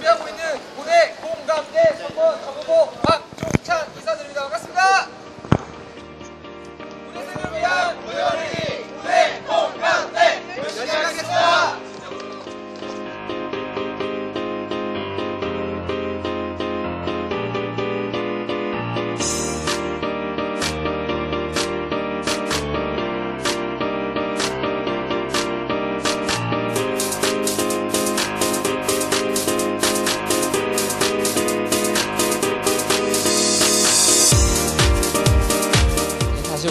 준비하고 있는 고대 공감대 선번 가보고 박종찬 이사드립니다. 반갑습니다. 우리 선생님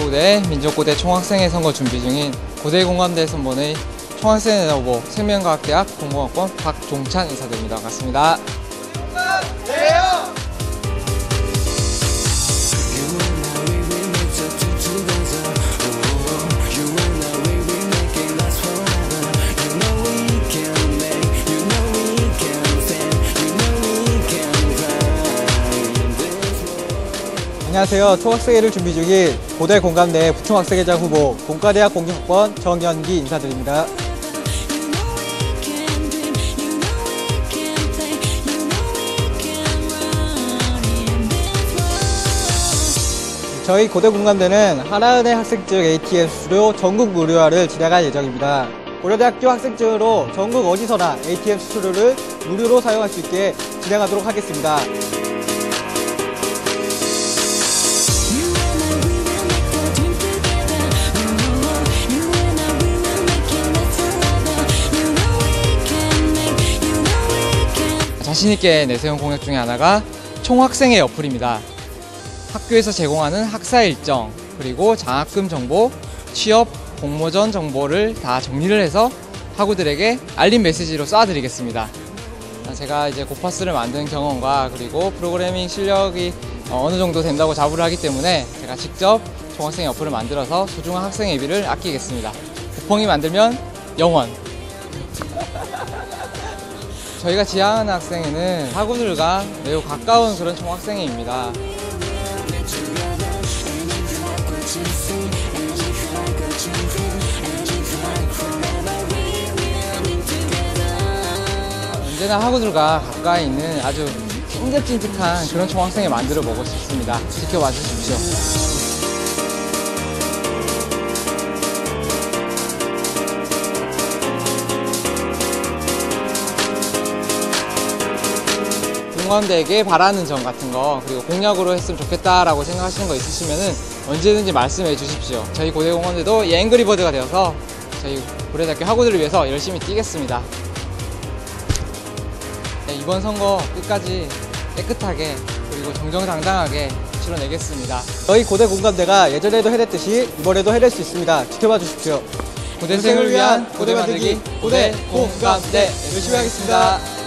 공감대 민족고대 총학생회 선거 준비 중인 고대 공감대 선본의 총학생회 후보 생명과학대학 공공학번 박종찬 인사드립니다. 반갑습니다. 안녕하세요. 총학생회를 준비 중인 고대 공감대 부총학생회장 후보 공과대학 공경학번 정연기 인사드립니다. 저희 고대 공감대는 하나은행 학생증 ATM 수수료 전국 무료화를 진행할 예정입니다. 고려대학교 학생증으로 전국 어디서나 ATM 수수료를 무료로 사용할 수 있게 진행하도록 하겠습니다. 자신있게 내세운 공약 중에 하나가 총학생회 어플입니다. 학교에서 제공하는 학사 일정, 그리고 장학금 정보, 취업, 공모전 정보를 다 정리를 해서 학우들에게 알림 메시지로 쏴드리겠습니다. 제가 이제 고파스를 만든 경험과 그리고 프로그래밍 실력이 어, 어느 정도 된다고 자부를 하기 때문에 제가 직접 총학생회 어플을 만들어서 소중한 학생 예비를 아끼겠습니다. 국뽕이 만들면 영원. 저희가 지향하는 학생회는 학우들과 매우 가까운 그런 총학생회입니다. 언제나 학우들과 가까이 있는 아주 찐득찐득한 그런 총학생회 만들어 보고 싶습니다. 지켜봐 주십시오. 공감대에게 바라는 점 같은 거 그리고 공약으로 했으면 좋겠다라고 생각하시는 거 있으시면은 언제든지 말씀해 주십시오. 저희 고대공원대도 이 앵그리버드가 되어서 저희 고려대학교 학우들을 위해서 열심히 뛰겠습니다. 네, 이번 선거 끝까지 깨끗하게 그리고 정정당당하게 치러내겠습니다. 저희 고대 공감대가 예전에도 해냈듯이 이번에도 해낼 수 있습니다. 지켜봐 주십시오. 고대생을 위한 고대 만들기 고대 공감대 열심히 하겠습니다.